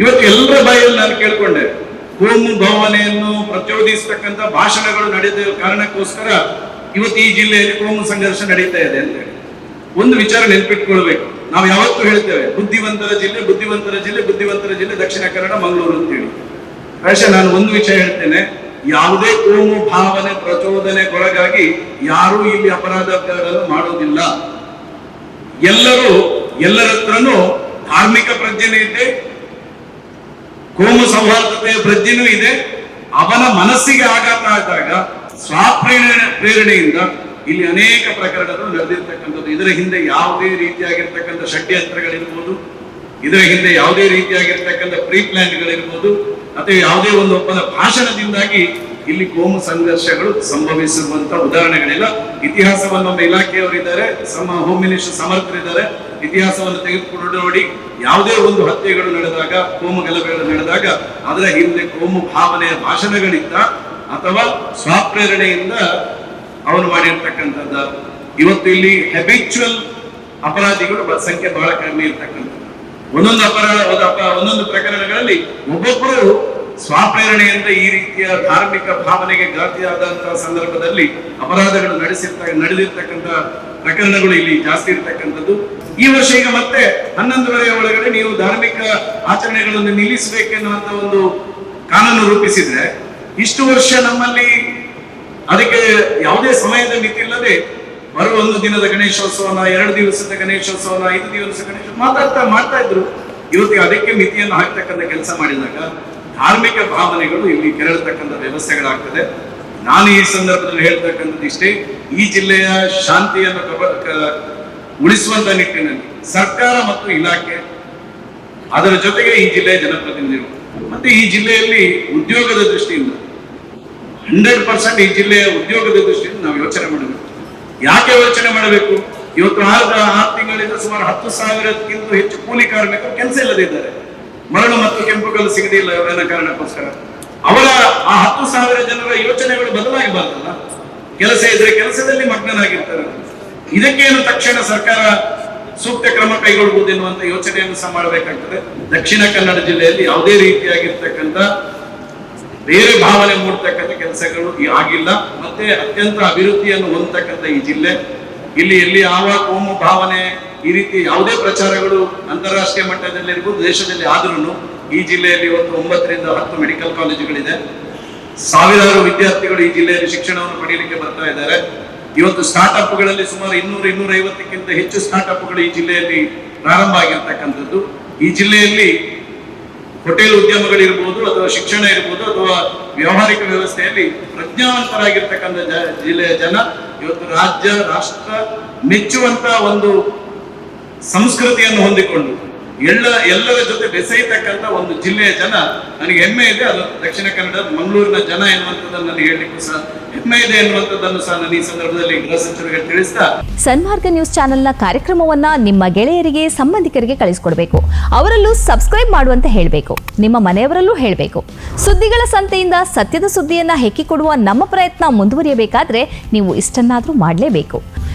ಇವತ್ತು ಎಲ್ಲರ ಬಾಯಲ್ಲಿ ನಾನು ಕೇಳ್ಕೊಂಡೆ ಕೋಮು ಭಾವನೆಯನ್ನು ಪ್ರಚೋದಿಸತಕ್ಕಂತ ಭಾಷಣಗಳು ನಡೆದ ಕಾರಣಕ್ಕೋಸ್ಕರ ಇವತ್ತು ಈ ಜಿಲ್ಲೆಯಲ್ಲಿ ಕೋಮು ಸಂಘರ್ಷ ನಡೀತಾ ಇದೆ ಅಂತ ಹೇಳಿ. ಒಂದು ವಿಚಾರ ನೆನ್ಪಿಟ್ಕೊಳ್ಬೇಕು. ನಾವು ಯಾವತ್ತೂ ಹೇಳ್ತೇವೆ, ಬುದ್ಧಿವಂತರ ಜಿಲ್ಲೆ ಬುದ್ಧಿವಂತರ ಜಿಲ್ಲೆ ಬುದ್ಧಿವಂತರ ಜಿಲ್ಲೆ, ದಕ್ಷಿಣ ಕನ್ನಡ, ಮಂಗಳೂರು ಅಂತೇಳಿ. ಪ್ರಾಯಶಃ ನಾನು ಒಂದು ವಿಷಯ ಹೇಳ್ತೇನೆ. ಯಾವುದೇ ಕೋಮು ಭಾವನೆ ಪ್ರಚೋದನೆಗೊಳಗಾಗಿ ಯಾರೂ ಇಲ್ಲಿ ಅಪರಾಧಗಳನ್ನು ಮಾಡೋದಿಲ್ಲ. ಎಲ್ಲರೂ ಎಲ್ಲರತ್ರನೂ ಧಾರ್ಮಿಕ ಪ್ರಜ್ಞೆ ಇದೆ ಕೋಮು ಸೌಹಾರ್ದತೆಯ ಪ್ರಜ್ಞೆನೂ ಇದೆ. ಅವನ ಮನಸ್ಸಿಗೆ ಆಘಾತ ಆದಾಗ ಸ್ವಪ್ರೇರಣೆ ಪ್ರೇರಣೆಯಿಂದ ಇಲ್ಲಿ ಅನೇಕ ಪ್ರಕರಣಗಳು ನಡೆದಿರ್ತಕ್ಕಂಥದ್ದು. ಇದರ ಹಿಂದೆ ಯಾವುದೇ ರೀತಿಯಾಗಿರ್ತಕ್ಕಂಥ ಷಡ್ಯಂತ್ರಗಳಿರ್ಬೋದು, ಇದರ ಹಿಂದೆ ಯಾವುದೇ ರೀತಿಯಾಗಿರ್ತಕ್ಕಂಥ ಪ್ರೀ ಪ್ಲಾನ್ಗಳಿರ್ಬೋದು ಅಥವಾ ಯಾವುದೇ ಒಂದು ಒಬ್ಬನ ಭಾಷಣದಿಂದಾಗಿ ಇಲ್ಲಿ ಕೋಮು ಸಂಘರ್ಷಗಳು ಸಂಭವಿಸುವಂತ ಉದಾಹರಣೆಗಳಿಲ್ಲ. ಇತಿಹಾಸವನ್ನು ನಮ್ಮ ಇಲಾಖೆಯವರಿದ್ದಾರೆ ಸಮ ಹೋಮ್ ಮಿನಿಸ್ಟರ್ ಸಮರ್ಥರಿದ್ದಾರೆ. ಇತಿಹಾಸವನ್ನು ತೆಗೆದುಕೊಂಡು ನೋಡಿ, ಯಾವುದೇ ಒಂದು ಹತ್ಯೆಗಳು ನಡೆದಾಗ, ಕೋಮು ಗಲಭೆಗಳು ನಡೆದಾಗ, ಅದರ ಹಿಂದೆ ಕೋಮು ಭಾವನೆಯ ಭಾಷಣಗಳಿಂದ ಅಥವಾ ಸ್ವಪ್ರೇರಣೆಯಿಂದ ಅವನು ಮಾಡಿರ್ತಕ್ಕಂಥದ್ದ. ಇವತ್ತು ಇಲ್ಲಿ ಹೆಬಿಚುವಲ್ ಅಪರಾಧಿಗಳು ಸಂಖ್ಯೆ ಬಹಳ ಕಡಿಮೆ ಇರ್ತಕ್ಕಂಥದ್ದು. ಒಂದೊಂದು ಅಪರಾಧ ಒಂದು ಒಂದೊಂದು ಪ್ರಕರಣಗಳಲ್ಲಿ ಒಬ್ಬೊಬ್ಬರು ಸ್ವಪ್ರೇರಣೆಯಿಂದ ಈ ರೀತಿಯ ಧಾರ್ಮಿಕ ಭಾವನೆಗೆ ಘಾತಿಯಾದಂತಹ ಸಂದರ್ಭದಲ್ಲಿ ಅಪರಾಧಗಳು ನಡೆಸಿರ್ತ, ನಡೆದಿರ್ತಕ್ಕಂಥ ಪ್ರಕರಣಗಳು ಇಲ್ಲಿ ಜಾಸ್ತಿ ಇರ್ತಕ್ಕಂಥದ್ದು. ಈ ವರ್ಷ ಈಗ ಮತ್ತೆ ಹನ್ನೊಂದುವರೆಯ ಒಳಗಡೆ ನೀವು ಧಾರ್ಮಿಕ ಆಚರಣೆಗಳನ್ನು ನಿಲ್ಲಿಸಬೇಕೆನ್ನುವಂತ ಒಂದು ಕಾನೂನು ರೂಪಿಸಿದ್ರೆ ಇಷ್ಟು ವರ್ಷ ನಮ್ಮಲ್ಲಿ ಅದಕ್ಕೆ ಯಾವುದೇ ಸಮಯದ ಮಿತಿ ಇಲ್ಲದೆ ಬರುವ ಒಂದು ದಿನದ ಗಣೇಶೋತ್ಸವನ, ಎರಡು ದಿವಸದ ಗಣೇಶೋತ್ಸವನ, ಐದು ದಿವಸ ಗಣೇಶ ಮಾತಾಡ್ತಾ, ಮಾಡ್ತಾ ಇದ್ರು. ಇವತ್ತಿಗೆ ಅದಕ್ಕೆ ಮಿತಿಯನ್ನು ಹಾಕ್ತಕ್ಕಂಥ ಕೆಲಸ ಮಾಡಿದಾಗ ಧಾರ್ಮಿಕ ಭಾವನೆಗಳು ಇಲ್ಲಿ ಕೆರಳತಕ್ಕಂಥ ವ್ಯವಸ್ಥೆಗಳಾಗ್ತದೆ. ನಾನು ಈ ಸಂದರ್ಭದಲ್ಲಿ ಹೇಳ್ತಕ್ಕಂಥದ್ದು ಇಷ್ಟೇ, ಈ ಜಿಲ್ಲೆಯ ಶಾಂತಿಯನ್ನು ಉಳಿಸುವಂತ ನಿಟ್ಟಿನಲ್ಲಿ ಸರ್ಕಾರ ಮತ್ತು ಇಲಾಖೆ ಅದರ ಜೊತೆಗೆ ಈ ಜಿಲ್ಲೆಯ ಜನಪ್ರತಿನಿಧಿಗಳು ಮತ್ತೆ ಈ ಜಿಲ್ಲೆಯಲ್ಲಿ ಉದ್ಯೋಗದ ದೃಷ್ಟಿಯಿಂದ ಹಂಡ್ರೆಡ್ ಪರ್ಸೆಂಟ್ ಈ ಜಿಲ್ಲೆಯ ಉದ್ಯೋಗದ ದೃಷ್ಟಿಯಿಂದ ನಾವು ಯೋಚನೆ ಮಾಡಬೇಕು. ಯಾಕೆ ಯೋಚನೆ ಮಾಡಬೇಕು? ಇವತ್ತು ಆರು ಆರು ತಿಂಗಳಿಂದ ಸುಮಾರು ಹತ್ತು ಸಾವಿರಕ್ಕಿಂತ ಹೆಚ್ಚು ಕೂಲಿ ಕಾರ್ಮಿಕರು ಕೆಲಸ ಇಲ್ಲದಿದ್ದಾರೆ ಮರಳು ಮತ್ತು ಕೆಂಪುಗಳು ಸಿಗದಿಲ್ಲ ಇವರೆಲ್ಲ ಕಾರಣಕ್ಕೋಸ್ಕರ. ಅವರ ಆ ಹತ್ತು ಸಾವಿರ ಜನರ ಯೋಚನೆಗಳು ಬದಲಾಗಬಾರ್ದಲ್ಲ? ಕೆಲಸ ಇದ್ರೆ ಕೆಲಸದಲ್ಲಿ ಮಗ್ನನಾಗಿರ್ತಾರೆ. ಇದಕ್ಕೇನು ತಕ್ಷಣ ಸರ್ಕಾರ ಸೂಕ್ತ ಕ್ರಮ ಕೈಗೊಳ್ಳಬಹುದು ಎನ್ನುವಂತ ಯೋಚನೆಯನ್ನು ಸಹ ಮಾಡಬೇಕಾಗ್ತದೆ. ದಕ್ಷಿಣ ಕನ್ನಡ ಜಿಲ್ಲೆಯಲ್ಲಿ ಯಾವುದೇ ರೀತಿಯಾಗಿರ್ತಕ್ಕಂಥ ಬೇರೆ ಭಾವನೆ ಮೂಡ್ತಕ್ಕಂಥ ಕೆಲಸಗಳು ಆಗಿಲ್ಲ. ಮತ್ತೆ ಅತ್ಯಂತ ಅಭಿವೃದ್ಧಿಯನ್ನು ಹೊಂದತಕ್ಕಂಥ ಈ ಜಿಲ್ಲೆ. ಇಲ್ಲಿ ಎಲ್ಲಿ ಯಾವ ಕೋಮು ಭಾವನೆ ಈ ರೀತಿ ಯಾವುದೇ ಪ್ರಚಾರಗಳು ಅಂತಾರಾಷ್ಟ್ರೀಯ ಮಟ್ಟದಲ್ಲಿ ಇರ್ಬೋದು, ದೇಶದಲ್ಲಿ ಆದ್ರೂ ಈ ಜಿಲ್ಲೆಯಲ್ಲಿ ಒಂದು ಒಂಬತ್ತರಿಂದ ಹತ್ತು ಮೆಡಿಕಲ್ ಕಾಲೇಜುಗಳಿದೆ. ಸಾವಿರಾರು ವಿದ್ಯಾರ್ಥಿಗಳು ಈ ಜಿಲ್ಲೆಯಲ್ಲಿ ಶಿಕ್ಷಣವನ್ನು ಪಡೆಯಲಿಕ್ಕೆ ಬರ್ತಾ ಇದ್ದಾರೆ. ಇವತ್ತು ಸ್ಟಾರ್ಟ್ಅಪ್ಗಳಲ್ಲಿ ಸುಮಾರು ಇನ್ನೂರು ಇನ್ನೂರ ಐವತ್ತಕ್ಕಿಂತ ಹೆಚ್ಚು ಸ್ಟಾರ್ಟ್ಅಪ್ಗಳು ಈ ಜಿಲ್ಲೆಯಲ್ಲಿ ಪ್ರಾರಂಭ ಆಗಿರ್ತಕ್ಕಂಥದ್ದು. ಈ ಜಿಲ್ಲೆಯಲ್ಲಿ ಹೋಟೆಲ್ ಉದ್ಯಮಗಳಿರ್ಬೋದು ಅಥವಾ ಶಿಕ್ಷಣ ಇರ್ಬೋದು ಅಥವಾ ವ್ಯಾವಹಾರಿಕ ವ್ಯವಸ್ಥೆಯಲ್ಲಿ ಪ್ರಜ್ಞಾವಂತರಾಗಿರ್ತಕ್ಕಂಥ ಜಿಲ್ಲೆಯ ಜನ ಇವತ್ತು ರಾಜ್ಯ, ರಾಷ್ಟ್ರ ಮೆಚ್ಚುವಂತ ಒಂದು ಸಂಸ್ಕೃತಿಯನ್ನು ಹೊಂದಿಕೊಂಡು ಎಲ್ಲ ಎಲ್ಲರ ಜೊತೆ ಬೆಸೆಯತಕ್ಕಂಥ ಒಂದು ಜಿಲ್ಲೆಯ ಜನ, ನನಗೆ ಹೆಮ್ಮೆ ಇದೆ. ಅದು ದಕ್ಷಿಣ ಕನ್ನಡ, ಮಂಗಳೂರಿನ ಜನ ಎನ್ನುವಂಥದ್ದನ್ನು ನನಗೆ ಹೇಳಲಿಕ್ಕೂ ಸಹ ನಾನು ಈ ಸಂದರ್ಭದಲ್ಲಿ ಸನ್ಮಾರ್ಗ ನ್ಯೂಸ್ ಚಾನೆಲ್ನ ಕಾರ್ಯಕ್ರಮವನ್ನ ನಿಮ್ಮ ಗೆಳೆಯರಿಗೆ, ಸಂಬಂಧಿಕರಿಗೆ ಕಳಿಸ್ಕೊಡ್ಬೇಕು. ಅವರಲ್ಲೂ ಸಬ್ಸ್ಕ್ರೈಬ್ ಮಾಡುವಂತೆ ಹೇಳಬೇಕು. ನಿಮ್ಮ ಮನೆಯವರಲ್ಲೂ ಹೇಳಬೇಕು. ಸುದ್ದಿಗಳ ಸಂತೆಯಿಂದ ಸತ್ಯದ ಸುದ್ದಿಯನ್ನ ಹೆಕ್ಕಿಕೊಡುವ ನಮ್ಮ ಪ್ರಯತ್ನ ಮುಂದುವರಿಯಬೇಕಾದ್ರೆ ನೀವು ಇಷ್ಟನ್ನಾದರೂ ಮಾಡಲೇಬೇಕು.